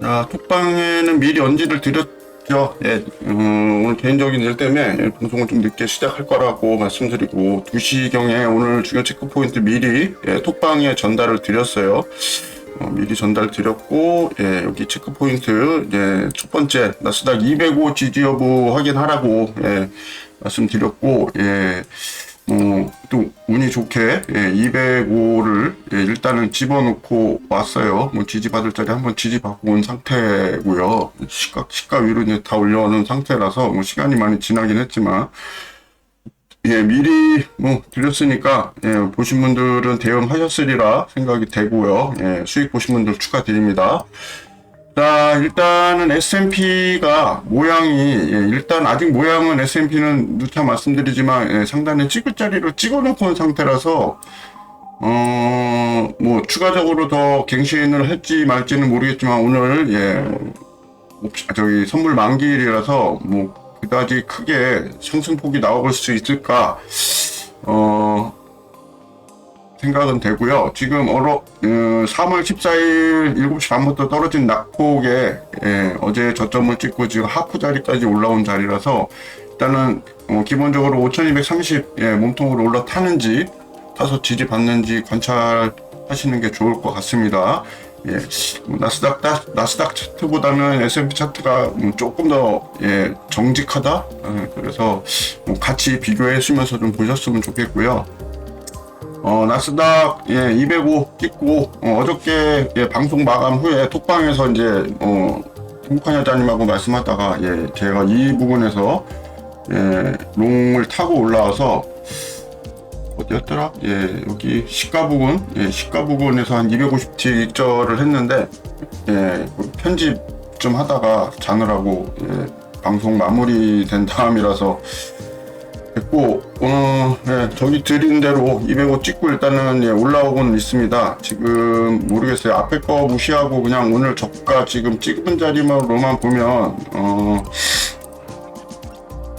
자, 톡방에는 미리 언지를 드렸죠. 예, 어, 오늘 개인적인 일 때문에 예, 방송을 좀 늦게 시작할 거라고 말씀드리고 2시경에 오늘 중요 체크 포인트 미리 예, 톡방에 전달을 드렸어요. 어, 미리 전달 드렸고 예, 여기 체크 포인트 예, 첫 번째 나스닥 205 지지 여부 확인하라고 예, 말씀드렸고 예, 어, 또 운이 좋게 예, 205를 예, 일단은 집어넣고 왔어요. 뭐 지지받을 자리 한번 지지받고 온 상태고요. 시가 시가 위로 이제 다 올려놓은 상태라서 뭐 시간이 많이 지나긴 했지만 예, 미리 뭐 드렸으니까 예, 보신 분들은 대응하셨으리라 생각이 되고요. 예, 수익 보신 분들 축하드립니다. 자, 일단은 S&P가 모양이 예, 일단 아직 모양은 S&P는 누차 말씀드리지만 예, 상단에 찍을 자리로 찍어놓고 온 상태라서 어, 뭐 추가적으로 더 갱신을 할지 말지는 모르겠지만 오늘 예, 옵- 저기 선물 만기일이라서 뭐 그다지 크게 상승폭이 나올 수 있을까? 어 생각은 되고요. 지금 어로 어, 3월 14일 7시 반부터 떨어진 낙폭에 예, 어제 저점을 찍고 지금 하프 자리까지 올라온 자리라서 일단은 어, 기본적으로 5230 예, 몸통으로 올라타는지 타서 지지 받는지 관찰하시는 게 좋을 것 같습니다. 예, 뭐 나스닥 다- 나스닥 차트보다는 S&P 차트가 음, 조금 더 예, 정직하다. 예, 그래서 뭐 같이 비교해 주면서 좀 보셨으면 좋겠고요. 어, 나스닥, 예, 205 찍고, 어, 저께 예, 방송 마감 후에 톡방에서 이제, 어, 행복한 여자님하고 말씀하다가, 예, 제가 이 부분에서, 예, 롱을 타고 올라와서, 어디였더라? 예, 여기 시가 부분, 예, 시가 부분에서 한 250T 익절을 했는데, 예, 그 편집 좀 하다가 자느라고, 예, 방송 마무리된 다음이라서, 됐고 어, 예, 저기 드린 대로 205 찍고 일단은 예, 올라오고는 있습니다. 지금 모르겠어요. 앞에 거 무시하고 그냥 오늘 저가 지금 찍은 자리만으로만 보면 어,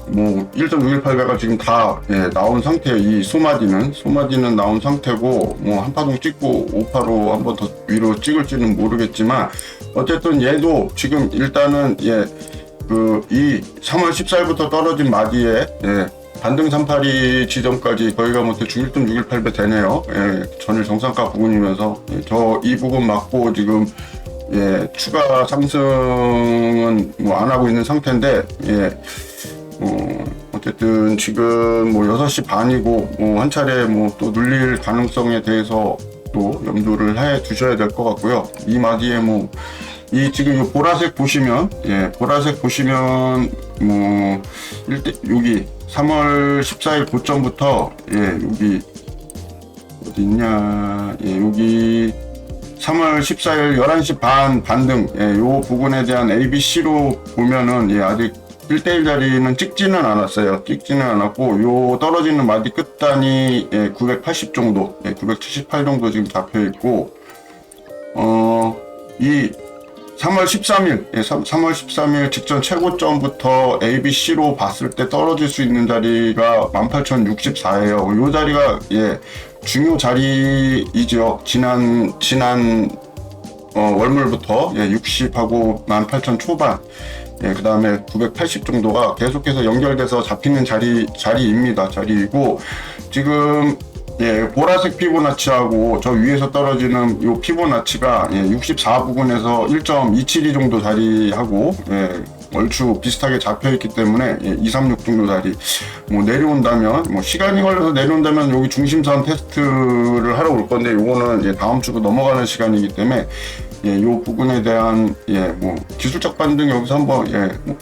뭐 1.618배가 지금 다 예, 나온 상태예요. 이 소마디는 소마디는 나온 상태고 뭐 한파동 찍고 5파로 한번 더 위로 찍을지는 모르겠지만 어쨌든 얘도 지금 일단은 예, 그이 3월 14일부터 떨어진 마디에 예, 반등 382 지점까지 거기가 못해 1.618배 되네요. 예, 전일 정상가 부근이면서 예, 저이 부분 맞고 지금 예, 추가 상승은 뭐 안 하고 있는 상태인데 예, 어, 어쨌든 지금 뭐 6시 반이고 뭐 한 차례 뭐 또 눌릴 가능성에 대해서 또 염두를 해 두셔야 될 것 같고요. 이 마디에 뭐 이 지금 이 보라색 보시면 예 보라색 보시면 뭐 일대 여기 3월 14일 고점부터 예 여기 어디 있냐 예 여기 3월 14일 11시 반 반등 예, 요 부분에 대한 ABC로 보면은 예, 아직 1대1 자리는 찍지는 않았어요. 찍지는 않았고 요 떨어지는 마디 끝단이 예, 980 정도, 예, 978 정도 지금 잡혀 있고 어 이 3월 13일, 예, 3, 월 13일 직전 최고점부터 ABC로 봤을 때 떨어질 수 있는 자리가 18,064예요. 요 자리가 예 중요 자리이죠. 지난 지난 어, 월물부터 예, 60하고 18,000 초반, 예, 그 다음에 980 정도가 계속해서 연결돼서 잡히는 자리, 자리입니다. 자리이고, 지금, 예, 보라색 피보나치하고 저 위에서 떨어지는 요 피보나치가 예, 64 부근에서 1.272 정도 자리하고, 예, 얼추 비슷하게 잡혀 있기 때문에 예, 236 정도 자리. 뭐 내려온다면 뭐 시간이 걸려서 내려온다면 여기 중심선 테스트를 하러 올 건데 요거는 이제 다음 주로 넘어가는 시간이기 때문에 예, 요 부분에 대한 예, 뭐 기술적 반등 여기서 한번 예, 뭐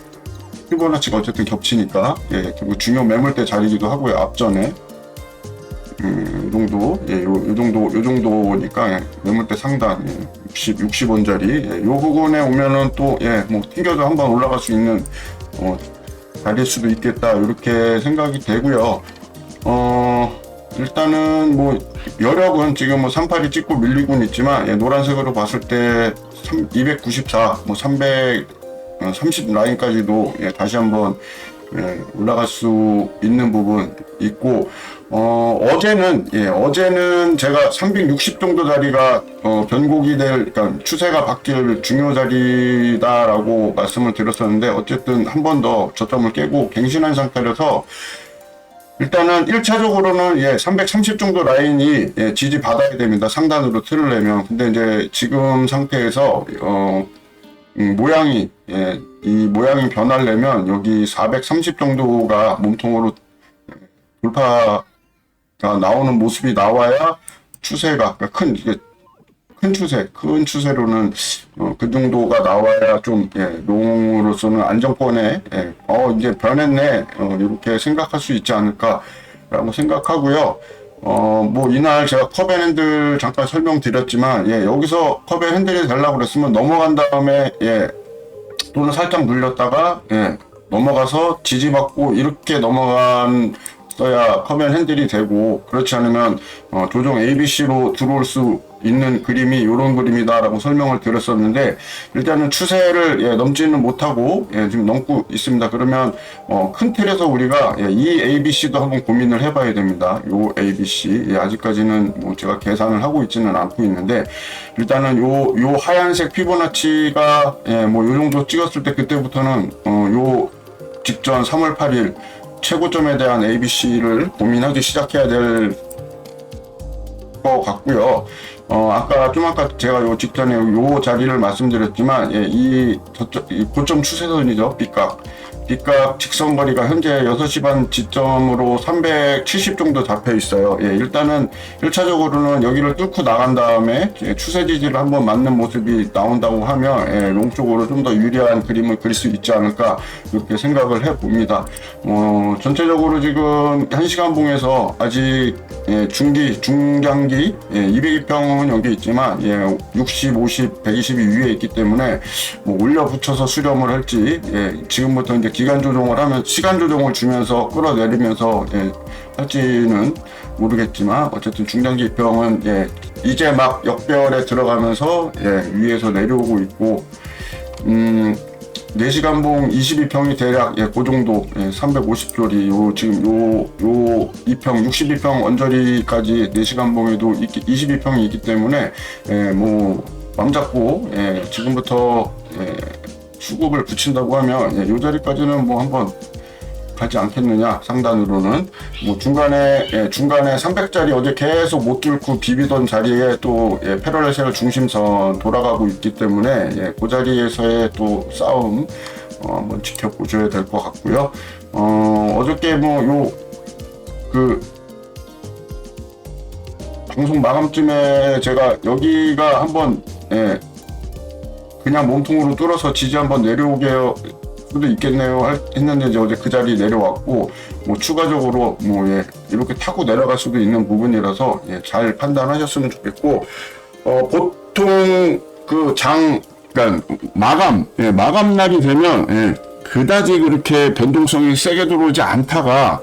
피보나치가 어쨌든 겹치니까 예, 중요 매물대 자리기도 하고요 앞전에 음, 요 정도 예, 요, 요 정도 요 정도니까 예, 매물대 상단 예, 60 60원짜리 예, 요 부분에 오면은 또 예, 뭐 튕겨서 한번 올라갈 수 있는 어, 자리일 수도 있겠다 이렇게 생각이 되고요. 어 일단은 뭐 여력은 지금 뭐 38이 찍고 밀리고는 있지만 예, 노란색으로 봤을 때 3, 294, 뭐 300, 어, 30 라인까지도 예, 다시 한번 예, 올라갈 수 있는 부분 있고 어, 어제는, 예, 어제는 제가 360 정도 자리가, 어, 변곡이 될, 그러니까 추세가 바뀔 중요 자리다라고 말씀을 드렸었는데, 어쨌든 한 번 더 저점을 깨고 갱신한 상태라서, 일단은 1차적으로는 예, 330 정도 라인이 예, 지지 받아야 됩니다. 상단으로 틀을 내면. 근데 이제 지금 상태에서 어, 음, 모양이 예, 이 모양이 변하려면 여기 430 정도가 몸통으로 돌파가 나오는 모습이 나와야 추세가 그러니까 큰 이게 큰 추세, 큰 추세로는 어, 그 정도가 나와야 좀 예, 농으로서는 안정권에 예, 어 이제 변했네 어, 이렇게 생각할 수 있지 않을까라고 생각하고요. 어 뭐 이날 제가 컵앤핸들 잠깐 설명드렸지만 예, 여기서 컵앤핸들이 되려고 그랬으면 넘어간 다음에 예, 또는 살짝 눌렸다가 예, 넘어가서 지지받고 이렇게 넘어간 써야 커맨 핸들이 되고 그렇지 않으면 어, 조정 ABC로 들어올 수 있는 그림이 이런 그림이다라고 설명을 드렸었는데 일단은 추세를 예, 넘지는 못하고 예, 지금 넘고 있습니다. 그러면 어, 큰 틀에서 우리가 예, 이 ABC도 한번 고민을 해봐야 됩니다. 요 ABC 예, 아직까지는 뭐 제가 계산을 하고 있지는 않고 있는데 일단은 요 요 하얀색 피보나치가 예, 뭐요 정도 찍었을 때 그때부터는 어, 요 직전 3월 8일 최고점에 대한 ABC를 고민하기 시작해야 될 것 같고요. 어, 아까 좀 아까 제가 요 직전에 요 자리를 말씀드렸지만, 예, 이, 저쪽, 이 고점 추세선이죠. 빗각. 빗각 직선거리가 현재 6시 반 지점으로 370 정도 잡혀 있어요. 예, 일단은 1차적으로는 여기를 뚫고 나간 다음에 예, 추세 지지를 한번 맞는 모습이 나온다고 하면 예, 롱 쪽으로 좀 더 유리한 그림을 그릴 수 있지 않을까 이렇게 생각을 해 봅니다. 어, 전체적으로 지금 1시간 봉에서 아직 예, 중기, 중장기 예, 202평 은 여기 있지만 예, 60, 50, 120이 위에 있기 때문에 뭐 올려 붙여서 수렴을 할지 예, 지금부터 이제 기간 조정을 하면 시간 조정을 주면서 끌어내리면서 예, 할지는 모르겠지만 어쨌든 중장기 병은 예, 이제 막 역별에 들어가면서 예, 위에서 내려오고 있고 음 4시간 봉 22평이 대략 예, 그 정도 예, 350조리. 요 지금 요 요 2평 62평 원저리까지 4시간 봉에도 22평이 있기 때문에 예, 뭐맘 잡고 예, 지금부터 예, 수급을 붙인다고 하면 예, 요 자리까지는 뭐 한번 가지 않겠느냐 상단으로는 뭐 중간에 예, 중간에 300짜리 어제 계속 못 뚫고 비비던 자리에 또 예, 패러렐셀 중심선 돌아가고 있기 때문에 예, 그 자리에서의 또 싸움 어, 한번 지켜보셔야 될 것 같고요. 어, 어저께 뭐요그 방송 마감쯤에 제가 여기가 한번 예, 그냥 몸통으로 뚫어서 지지 한번 내려오게 수도 있겠네요 할- 했는데 이제 어제 그 자리 내려왔고 뭐 추가적으로 뭐 예, 이렇게 타고 내려갈 수도 있는 부분이라서 예, 잘 판단하셨으면 좋겠고 어, 보통 그장 그러니까 마감 예, 마감 날이 되면 예, 그다지 그렇게 변동성이 세게 들어오지 않다가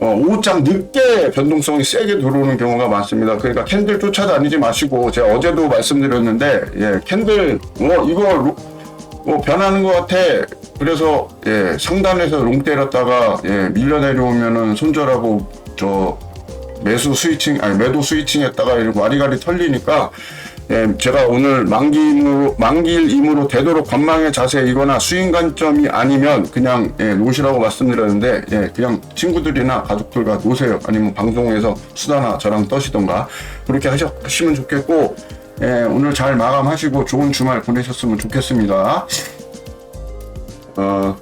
어, 오후장 늦게 변동성이 세게 들어오는 경우가 많습니다. 그러니까 캔들 쫓아다니지 마시고 제가 어제도 말씀드렸는데 예, 캔들 뭐 이거 로- 뭐 변하는 것 같아. 그래서 예, 상단에서 롱 때렸다가 예, 밀려 내려오면은 손절하고 저 매수 스위칭 아니 매도 스위칭 했다가 이렇게 와리가리 털리니까 예, 제가 오늘 만기임으로 만기일임으로 되도록 관망의 자세이거나 수익 관점이 아니면 그냥 예, 놓으시라고 말씀드렸는데 예, 그냥 친구들이나 가족들과 놓으세요. 아니면 방송에서 수다나 저랑 떠시던가 그렇게 하시면 좋겠고 예, 오늘 잘 마감하시고 좋은 주말 보내셨으면 좋겠습니다. 어,